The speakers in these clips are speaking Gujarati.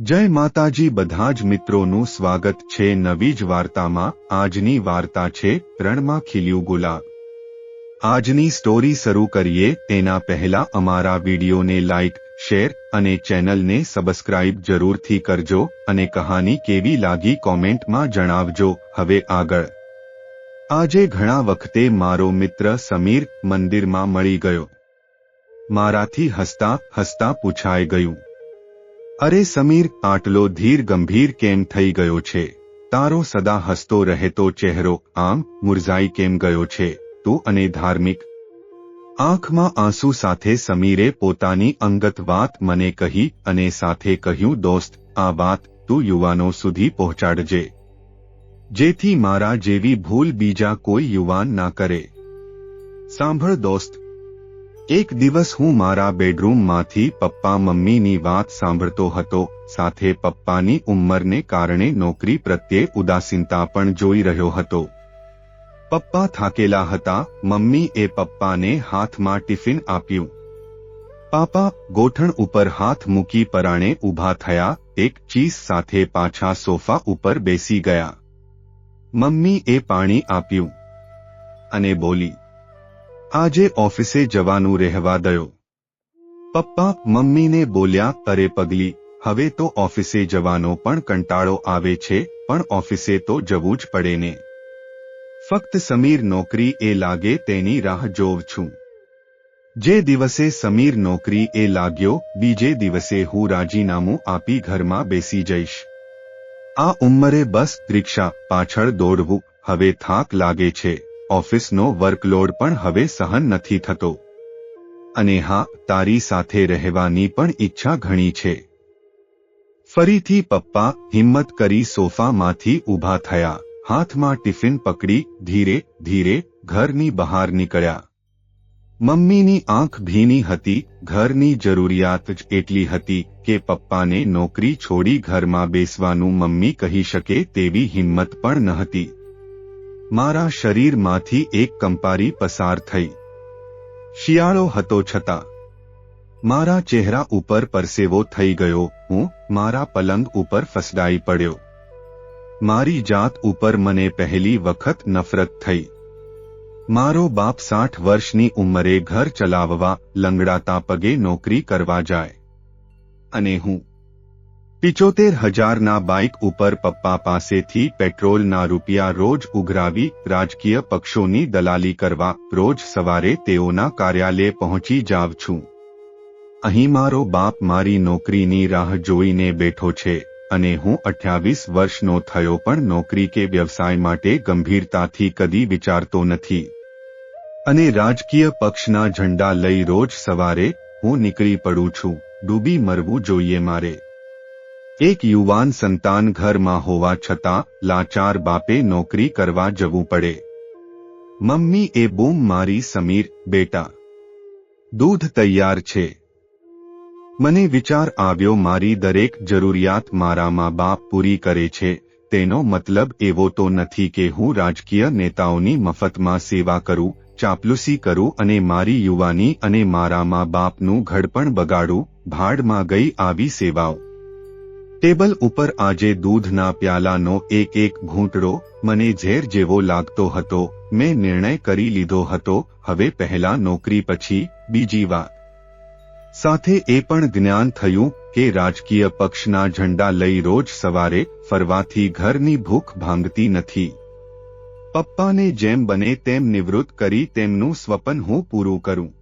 જય માતાજી, બધા જ મિત્રોનું સ્વાગત છે નવી જ વાર્તામાં. આજની વાર્તા છે, રણમાં ખીલ્યું ગુલાબ. આજની સ્ટોરી શરૂ કરીએ તેના પહેલા અમારા વિડીયોને લાઇક શેર અને ચેનલને સબસ્ક્રાઇબ જરૂરથી કરજો અને કહાની કેવી લાગી કોમેન્ટમાં જણાવજો. હવે આગળ. આજે ઘણા વખતે મારો મિત્ર સમીર મંદિરમાં મળી ગયો. મારાથી હસતા હસતા પૂછાઈ ગયું અરે સમીર, આટલો ધીર ગંભીર કેમ થઈ ગયો છે? તારો સદા હસતો રહેતો ચહેરો, આમ, મુરઝાઈ કેમ ગયો છે? તું અને ધાર્મિક આંખમાં આંસુ સાથે સમીરે પોતાની અંગત વાત મને કહી અને સાથે કહ્યું, દોસ્ત, આ વાત તું યુવાનો સુધી પહોંચાડજે. જેથી મારા જેવી ભૂલ બીજા કોઈ યુવાન ના કરે. સાંભળ દોસ્ત એક દિવસ હું મારા બેડરૂમમાંથી પપ્પા મમ્મીની વાત સાંભળતો હતો, સાથે પપ્પાની ઉંમરને કારણે નોકરી પ્રત્યે ઉદાસીનતા પણ જોઈ રહ્યો હતો. પપ્પા થાકેલા હતા, મમ્મી એ પપ્પાને હાથમાં ટિફિન આપ્યું. પાપા ગોઠણ ઉપર હાથ મૂકી પરાણે ઊભા થયા, એક ચીઝ સાથે પાછા સોફા ઉપર બેસી ગયા. મમ્મી એ પાણી આપ્યું અને બોલી આજે ઓફિસે જવાનું રહેવા દયો. પપ્પા, મમ્મીને બોલ્યા, અરે પગલી, હવે તો ઓફિસે જવાનો પણ કંટાળો આવે છે, પણ ઓફિસે તો જવું જ પડે ને. ફક્ત સમીર નોકરી એ લાગે તેની રાહ જોઉં છું. જે દિવસે સમીર નોકરી એ લાગ્યો, બીજે દિવસે હું રાજીનામું આપી ઘરમાં બેસી જઈશ. આ ઉંમરે બસ, રિક્ષા, પાછળ દોડવું, હવે થાક લાગે છે. ઓફિસનો વર્કલોડ પણ હવે સહન નથી થતો. અને હા, તારી સાથે રહેવાની પણ ઈચ્છા ઘણી છે. ફરીથી પપ્પા, હિંમત કરી સોફામાંથી ઊભા થયા. હાથમાં ટિફિન પકડી, ધીરે ધીરે, ઘરની બહાર નીકળ્યા. મમ્મીની આંખ ભીની હતી, ઘરની જરૂરિયાત જ એટલી હતી કે પપ્પાને નોકરી છોડી ઘરમાં બેસવાનું મમ્મી કહી શકે તેવી હિંમત પણ ન હતી. મારા શરીરમાંથી એક કંપારી પસાર થઈ. શિયાળો હતો છતાં. મારા ચહેરા ઉપર પરસેવો થઈ ગયો, હું મારા પલંગ ઉપર ફસડાઈ પડ્યો. મારી જાત ઉપર મને પહેલી વખત નફરત થઈ. મારો બાપ સાઠ વર્ષની ઉંમરે ઘર ચલાવવા લંગડાતા પગે નોકરી કરવા જાય. અને હું પિચોતેર હજારના બાઇક ઉપર પપ્પા પાસેથી પેટ્રોલના રૂપિયા રોજ ઉઘરાવી રાજકીય પક્ષોની દલાલી કરવા રોજ સવારે તેઓના કાર્યાલય પહોંચી જાવ છું. અહીં મારો બાપ મારી નોકરીની રાહ જોઈને બેઠો છે અને હું અઠ્યાવીસ વર્ષનો થયો પણ નોકરી કે વ્યવસાય માટે ગંભીરતાથી કદી વિચારતો નથી. અને રાજકીય પક્ષના ઝંડા લઈ રોજ સવારે હું નીકળી પડું છું. ડૂબી મરવું જોઈએ મારે. એક યુવાન સંતાન ઘરમાં હોવા છતાં લાચાર બાપે નોકરી કરવા જવું પડે. મમ્મી એ બૂમ મારી સમીર, બેટા, દૂધ તૈયાર છે. મને વિચાર આવ્યો, મારી દરેક જરૂરિયાત મારા મા બાપ પૂરી કરે છે. તેનો મતલબ એવો તો નથી કે હું રાજકીય નેતાઓની મફતમાં સેવા કરું, ચાપલુસી કરું અને મારી યુવાની અને મારા મા બાપનું ઘડપણ બગાડું, ભાડમાં ગઈ આવી સેવાઓ. ટેબલ ઉપર આજે દૂધના પ્યાલાનો એક એક ઘૂંટડો મને ઝેર જેવો લાગતો હતો. મેં નિર્ણય કરી લીધો હતો. હવે પહેલા નોકરી પછી બીજી વાત સાથે એ પણ જ્ઞાન થયું કે રાજકીય પક્ષના ઝંડા લઈ રોજ સવારે ફરવાથી ઘરની ભૂખ ભાંગતી નથી. પપ્પાને જેમ બને તેમ નિવૃત્ત કરી તેમનું સ્વપન હું પૂરું કરું.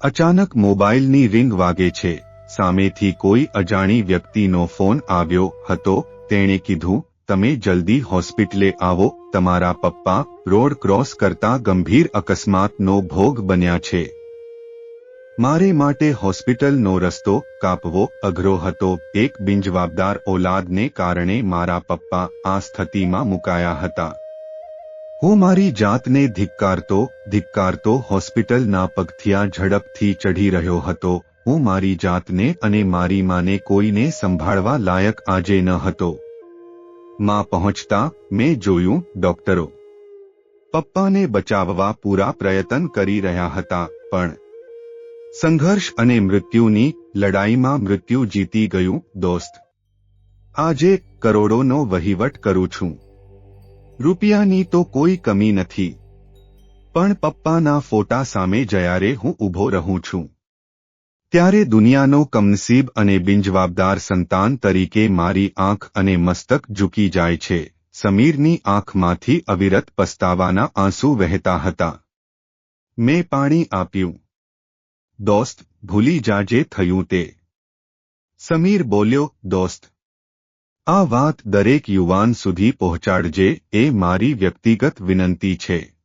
અચાનક મોબાઈલની રિંગ વાગે છે. સામેથી કોઈ અજાણી વ્યક્તિનો ફોન આવ્યો હતો, તેણે કીધું, તમે જલ્દી હોસ્પિટલે આવો, તમારા પપ્પા રોડ ક્રોસ કરતા ગંભીર અકસ્માતનો ભોગ બન્યા છે. મારે માટે હોસ્પિટલનો રસ્તો કાપવો અઘરો હતો, એક બિનજવાબદાર ઓલાદને કારણે મારા પપ્પા આ સ્થિતિમાં મુકાયા હતા. હું મારી જાતને ધિક્કારતો ધિક્કારતો હોસ્પિટલના પગથિયા ઝડપથી ચઢી રહ્યો હતો હું મારી જાતને અને મારી માને કોઈને સંભાળવા લાયક આજે ન હતો. માં પહોંચતા મેં જોયું ડોક્ટરો. પપ્પાને બચાવવા પૂરા પ્રયત્ન કરી રહ્યા હતા, પણ સંઘર્ષ અને મૃત્યુની લડાઈમાં મૃત્યુ જીતી ગયું દોસ્ત. આજે કરોડોનો વહીવટ કરું છું. રૂપિયાની તો કોઈ કમી નથી. પણ પપ્પાના ફોટા સામે જયારે હું ઊભો રહું છું. ત્યારે દુનિયાનો કમનસીબ અને બિનજવાબદાર સંતાન તરીકે મારી આંખ અને મસ્તક ઝૂકી જાય છે. સમીરની આંખમાંથી અવિરત પસ્તાવાના આંસુ વહેતા હતા. મેં પાણી આપ્યું. દોસ્ત, ભૂલી જાજે થયું તે. સમીર બોલ્યો, દોસ્ત, આ વાત દરેક યુવાન સુધી પહોંચાડજે એ મારી વ્યક્તિગત વિનંતી છે.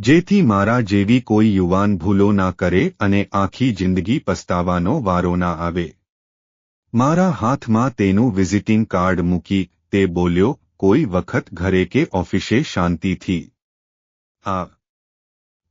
જેથી મારા જેવી કોઈ યુવાન ભૂલો ના કરે અને આખી જિંદગી પસ્તાવાનો વારો ના આવે. મારા હાથમાં તેનું વિઝિટિંગ કાર્ડ મૂકી તે બોલ્યો, કોઈ વખત ઘરે કે ઓફિસે શાંતિથી. આ.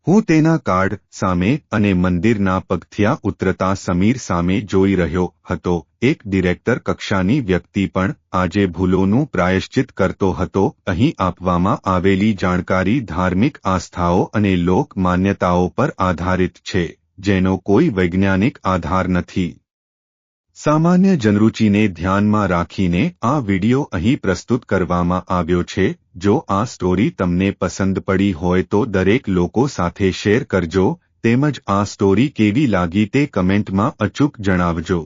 હું તેના કાર્ડ સામે અને મંદિરના પગથિયા ઉતરતા સમીર સામે જોઈ રહ્યો હતો. એક ડિરેક્ટર કક્ષાની વ્યક્તિ પણ આજે ભૂલોનું પ્રાયશ્ચિત કરતો હતો. અહીં આપવામાં આવેલી જાણકારી ધાર્મિક આસ્થાઓ અને લોક માન્યતાઓ પર આધારિત છે, જેનો કોઈ વૈજ્ઞાનિક આધાર નથી. સામાન્ય જનરૂચિને ધ્યાનમાં રાખીને આ વિડિયો અહીં પ્રસ્તુત કરવામાં આવ્યો છે. જો આ સ્ટોરી તમને પસંદ પડી હોય તો દરેક લોકો સાથે શેર કરજો, તેમજ આ સ્ટોરી કેવી લાગી તે કમેન્ટમાં અચૂક જણાવજો.